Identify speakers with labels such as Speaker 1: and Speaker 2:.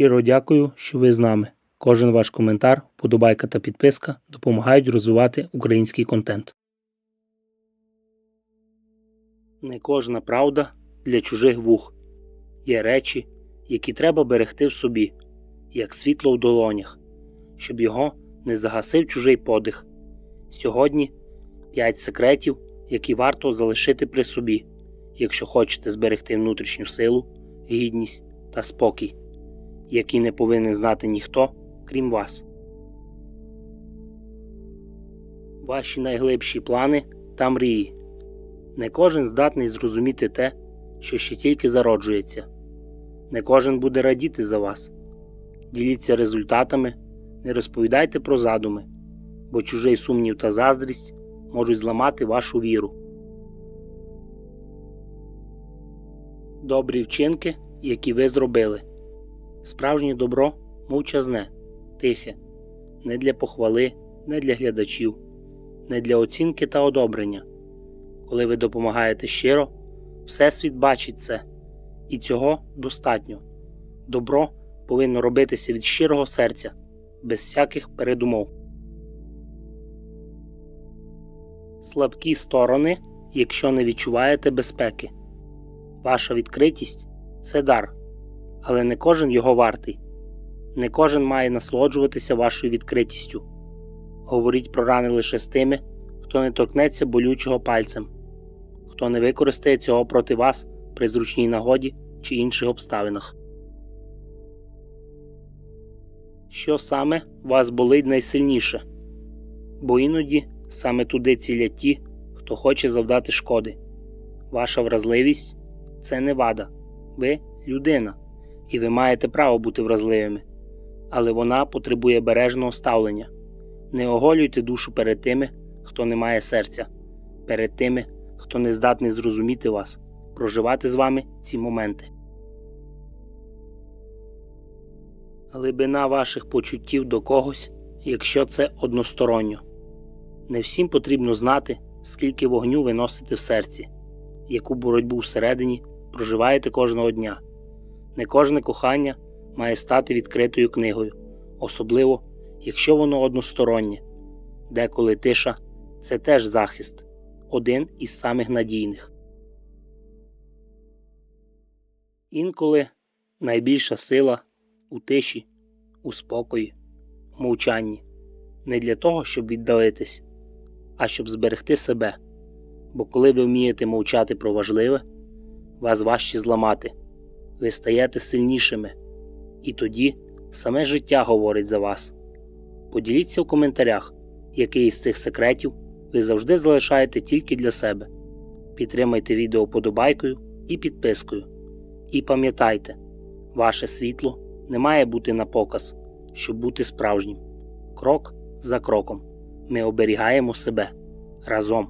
Speaker 1: Щиро дякую, що ви з нами. Кожен ваш коментар, подобайка та підписка допомагають розвивати український контент. Не кожна правда для чужих вух. Є речі, які треба берегти в собі, як світло в долонях, щоб його не загасив чужий подих. Сьогодні 5 секретів, які варто залишити при собі, якщо хочете зберегти внутрішню силу, гідність та спокій, які не повинен знати ніхто, крім вас. Ваші найглибші плани та мрії. Не кожен здатний зрозуміти те, що ще тільки зароджується. Не кожен буде радіти за вас. Діліться результатами, не розповідайте про задуми, бо чужий сумнів та заздрість можуть зламати вашу віру. Добрі вчинки, які ви зробили. Справжнє добро мовчазне, тихе, не для похвали, не для глядачів, не для оцінки та одобрення. Коли ви допомагаєте щиро, Всесвіт бачить це, і цього достатньо. Добро повинно робитися від щирого серця, без всяких передумов. Слабкі сторони, якщо не відчуваєте безпеки. Ваша відкритість це дар, але не кожен його вартий. Не кожен має насолоджуватися вашою відкритістю. Говоріть про рани лише з тими, хто не торкнеться болючого пальцем, хто не використає цього проти вас при зручній нагоді чи інших обставинах. Що саме вас болить найсильніше? Бо іноді саме туди цілять ті, хто хоче завдати шкоди. Ваша вразливість це не вада, ви людина, і ви маєте право бути вразливими, але вона потребує бережного ставлення. Не оголюйте душу перед тими, хто не має серця, перед тими, хто не здатний зрозуміти вас, проживати з вами ці моменти. Глибина ваших почуттів до когось, якщо це односторонньо. Не всім потрібно знати, скільки вогню ви носите в серці, яку боротьбу всередині проживаєте кожного дня. Не кожне кохання має стати відкритою книгою, особливо, якщо воно одностороннє, деколи тиша це теж захист, один із самих надійних. Інколи найбільша сила у тиші, у спокої, у мовчанні, не для того, щоб віддалитись, а щоб зберегти себе. Бо коли ви вмієте мовчати про важливе, вас важче зламати, ви стаєте сильнішими, і тоді саме життя говорить за вас. Поділіться в коментарях, який із цих секретів ви завжди залишаєте тільки для себе. Підтримайте відео подобайкою і підпискою. І пам'ятайте, ваше світло не має бути на показ, щоб бути справжнім. Крок за кроком ми оберігаємо себе разом.